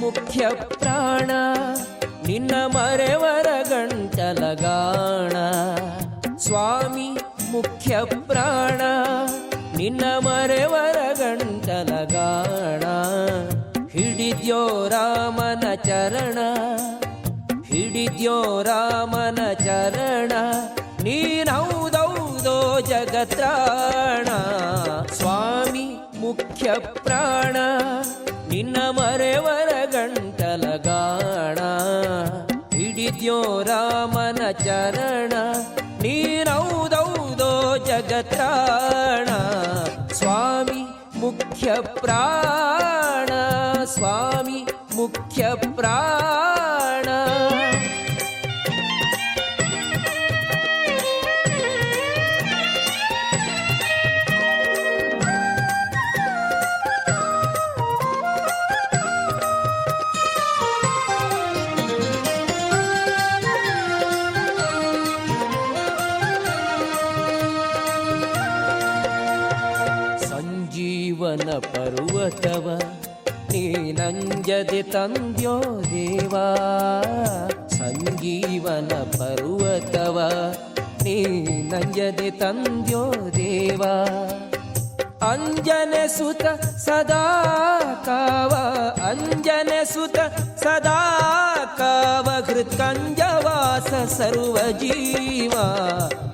ಮುಖ್ಯ ಪ್ರಾಣ, ನಿನ್ನ ಮರೆವರ ಗಂಟಲಗಾಣ. ಸ್ವಾಮಿ ಮುಖ್ಯ ಪ್ರಾಣ, ನಿನ್ನ ಮರೆವರ ಗಂಟಲಗಾಣ. ಹಿಡಿದ್ಯೋ ರಾಮನ ಚರಣ, ಹಿಡಿದ್ಯೋ ರಾಮನ ಚರಣ, ನೀನೌದೌದೋ ಜಗತ್ರಾಣ. ಸ್ವಾಮಿ ಮುಖ್ಯ ಪ್ರಾಣ ನಿನ್ನ ಮರೆವರ ಗಂಟಲಗಾಣ ಹಿಡಿದ್ಯೋ ರಾಮನ ಚರಣ ನೀನೌದೌದೋ ಜಗತ್ರಾಣ. ಸ್ವಾಮಿ ಮುಖ್ಯ ಪ್ರಾಣ ಸ್ವಾಮಿ ಮುಖ್ಯ ಪ್ರಾಣ. ತಂದ್ಯೋ ದೇವಾ, ಸಂಜೀವನ ಪರ್ವತವ, ನೀ ನಂಜದೆ ತಂದ್ಯೋ ದೇವಾ. ಅಂಜನೆ ಸುತ ಸದಾ ಕಾವ, ಅಂಜನೆ ಸುತ ಸದಾ ಕಾವ, ಹೃತ್ಕಂಜವಾಸ ಸರ್ವ ಜೀವ.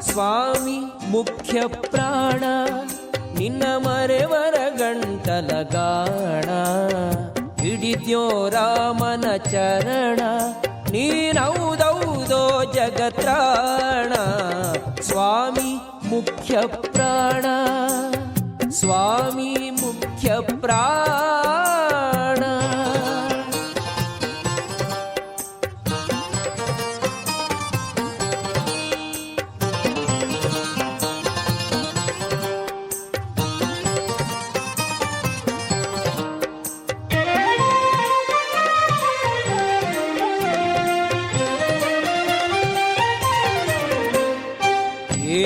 ಸ್ವಾಮಿ, ಮುಖ್ಯ ಪ್ರಾಣ, ನಿನ್ನ ಮರೆವರ ಗಂಟಲಗಾಣ ಹಿಡಿದ್ಯೋ ರಾಮನ ಚರಣ ನೀನೌದೌದೋ ಜಗತ್ರಾಣ. ಸ್ವಾಮಿ ಮುಖ್ಯ ಪ್ರಾಣ ಸ್ವಾಮಿ ಮುಖ್ಯ ಪ್ರಾಣ.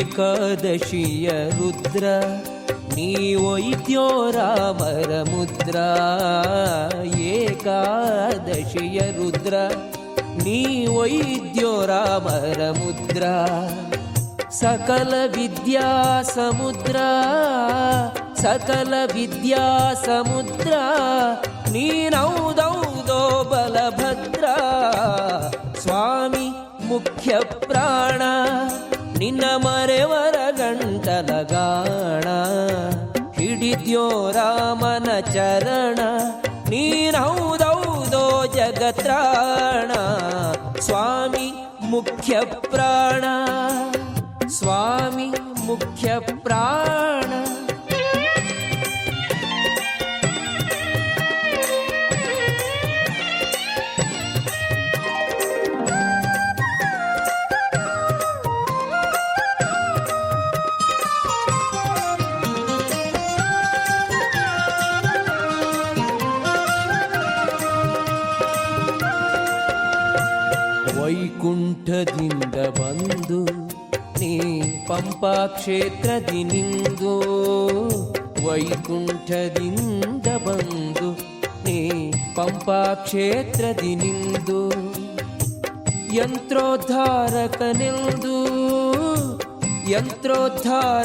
ಏಕಾದಶಿಯ ರುದ್ರ ನೀವೊಯ್ದ್ಯೋ ರಾಮರ ಮುದ್ರ ಏಕಾದಶಿಯ ರುದ್ರ ನೀವೊಯ್ದ್ಯೋ ರಾಮರ ಮುದ್ರ ಸಕಲ ವಿದ್ಯಾ ಸಮುದ್ರ ಸಕಲ ವಿದ್ಯಾ ಸಮುದ್ರ ನೀನೌದೌದೋ ಬಲಭದ್ರ ಸ್ವಾಮಿ ಮುಖ್ಯ ಪ್ರಾಣ ನಿನ್ನ ಮರೆವರ ಗಂಟಲಗಾಣ ಹಿಡಿದ್ಯೋ ರಾಮನ ಚರಣ. ನೀನೌದೌದೋ ಜಗತ್ರಾಣ. ಸ್ವಾಮಿ ಮುಖ್ಯ ಪ್ರಾಣ. ಸ್ವಾಮಿ ಮುಖ್ಯ ಪ್ರಾಣ. ವೈಕುಂಠದಿಂದ ಬಂದು ನೀ ಪಂಪಾ ಕ್ಷೇತ್ರದಿ ನಿಂದು ವೈಕುಂಠದಿಂದ ಬಂದು ನೀ ಪಂಪಾ ಕ್ಷೇತ್ರದಿ ನಿಂದು ಯಂತ್ರೋದ್ಧಾರಕನೆಂದು ಯಂತ್ರೋದ್ಧಾರಕನೆಂದು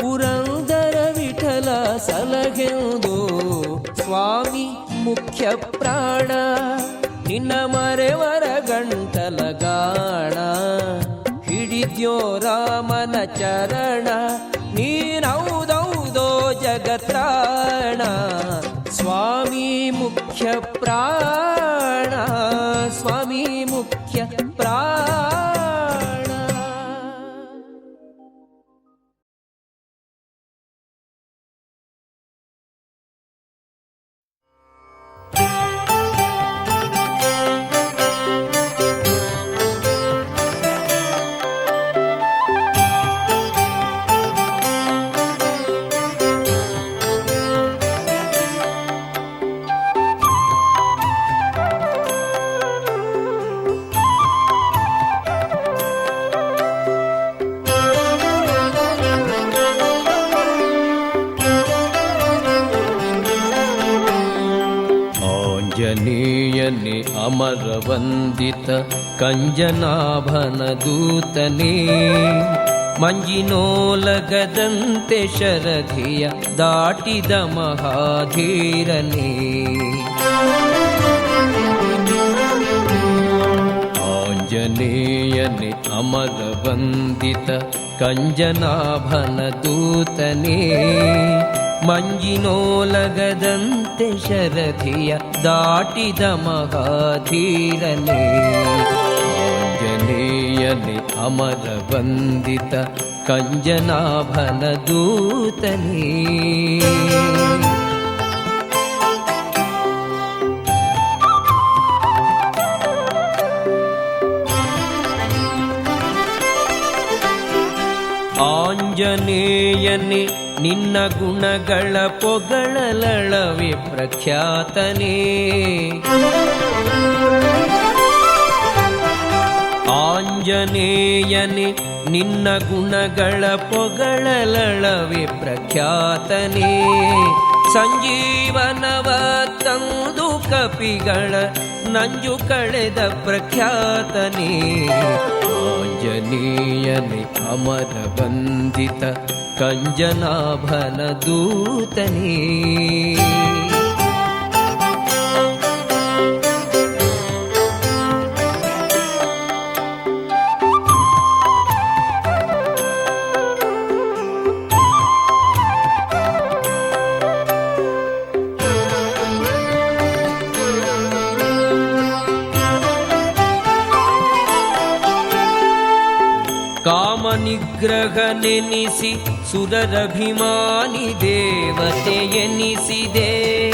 ಪುರಂದರ ವಿಠಲ ಸಲಗೆಂದು ಸ್ವಾಮಿ ಮುಖ್ಯ ಪ್ರಾಣ ನಿನ್ನ ಮರೆವರ ಗಂಟಲಗಾಣ ಹಿಡಿದ್ಯೋ ರಾಮನ ಚರಣ ನೀನೌದೌದೋ ಜಗತ್ರಾಣ ಸ್ವಾಮಿ ಮುಖ್ಯ ಪ್ರಾಣ ಸ್ವಾಮಿ ಮುಖ್ಯ ಪ್ರಾಣ. कौञ्जनीयनि अमरवन्दित कञ्जनाभनदूतने। मञ्जिनोलगदन्ते शरधिय दाटिद महाधीरने। आञ्जनीयनि अमरवन्दित कञ्जनाभनदूतने। ಮಂಜಿನೋಲಗದಂತೆ ಶರಧಿಯ ದಾಟಿದ ಮಹಾಧೀರನೇ ಆಂಜನೇಯನೆ ಅಮರವಂದಿತ ಕಂಜನಾಭನ ದೂತನೇ ಆಂಜನೇಯನೇ ನಿನ್ನ ಗುಣಗಳ ಪೊಗಳಲಳವೆ ಪ್ರಖ್ಯಾತನೇ. ಆಂಜನೇಯನೆ, ನಿನ್ನ ಗುಣಗಳ ಪೊಗಳಲಳವೆ ಪ್ರಖ್ಯಾತನೇ. ಸಂಜೀವನವ ತಂದು ಕಪಿಗಳ ನಂಜು ಕಳೆದ ಪ್ರಖ್ಯಾತನೇ. ಆಂಜನೇಯನೆ, ಅಮರ ವಂದಿತ ಕಂಜನಾಭನ ಕಾಮನಿಗ್ರಹ ನೆನಿಸಿ ಸುರರಭಿಮಾನಿ ದೇವತೆ ಎನಿಸಿದೆ.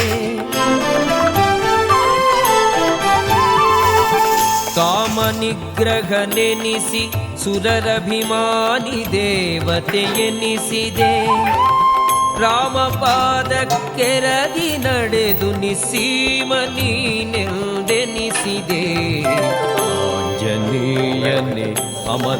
ಕಾಮನಿಗ್ರಹ ನೆನಿಸಿ ಸುರರಭಿಮಾನಿ ದೇವತೆ ಎನಿಸಿದೆ. ರಾಮಪಾದಕ್ಕೆರಗಿ ನಡೆದು ನಿಸೀಮ ನೀನೆಂದೆನಿಸಿದೆ ಆಂಜನೇಯನೇ ಅಮರ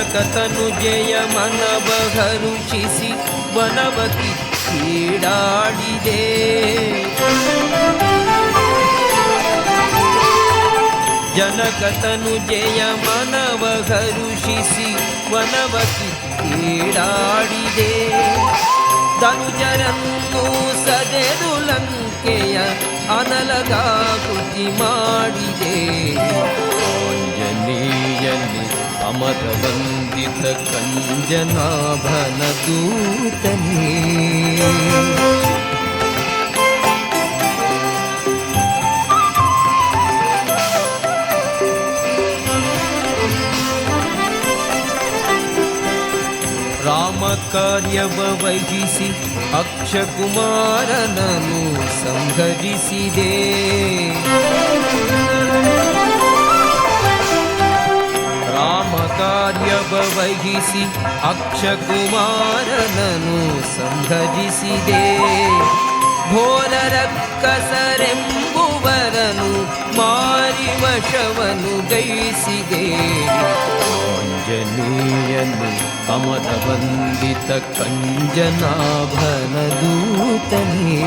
ಜನಕತನು ಜಯ ಮನವ ಹರುಷಿಸಿ ಬನವತಿ ಕ್ರೀಡಾಡಿದೆ ಜನಕತನು ಜಯ ಮನವ ಹರುಷಿಸಿ ವನವತಿ ಕೀಡಾಡಿದೆ. ತನುಜರನ್ನು ಸದೆದು ಲಂಕೆಯ ಅನಲಗಾಕೃತಿ ಮಾಡಿದೆ. ಆಂಜನೇಯನೇ ಅಮರ ವಂದಿತ ಕಂಜನಾಭನ ದೂತನೇ ರಾಮ ಕಾರ್ಯವ ವಹಿಸಿ ಅಕ್ಷಕುಮಾರನನು ಸಂಹರಿಸಿದೆ. ರಾಮ ಕಾರ್ಯವ ವಹಿಸಿ ಅಕ್ಷಕುಮಾರನನು ಸಂಘಜಿಸಿದೆ ಘೋರ ಕಸರೆಂಬುವರನು ಮಾರಿ ವಶವನು ಗೈಸಿದೆ ಆಂಜನೇಯನು ಕಮಲ ವಂದಿತ ಕಂಜನಾಭನ ದೂತನೇ.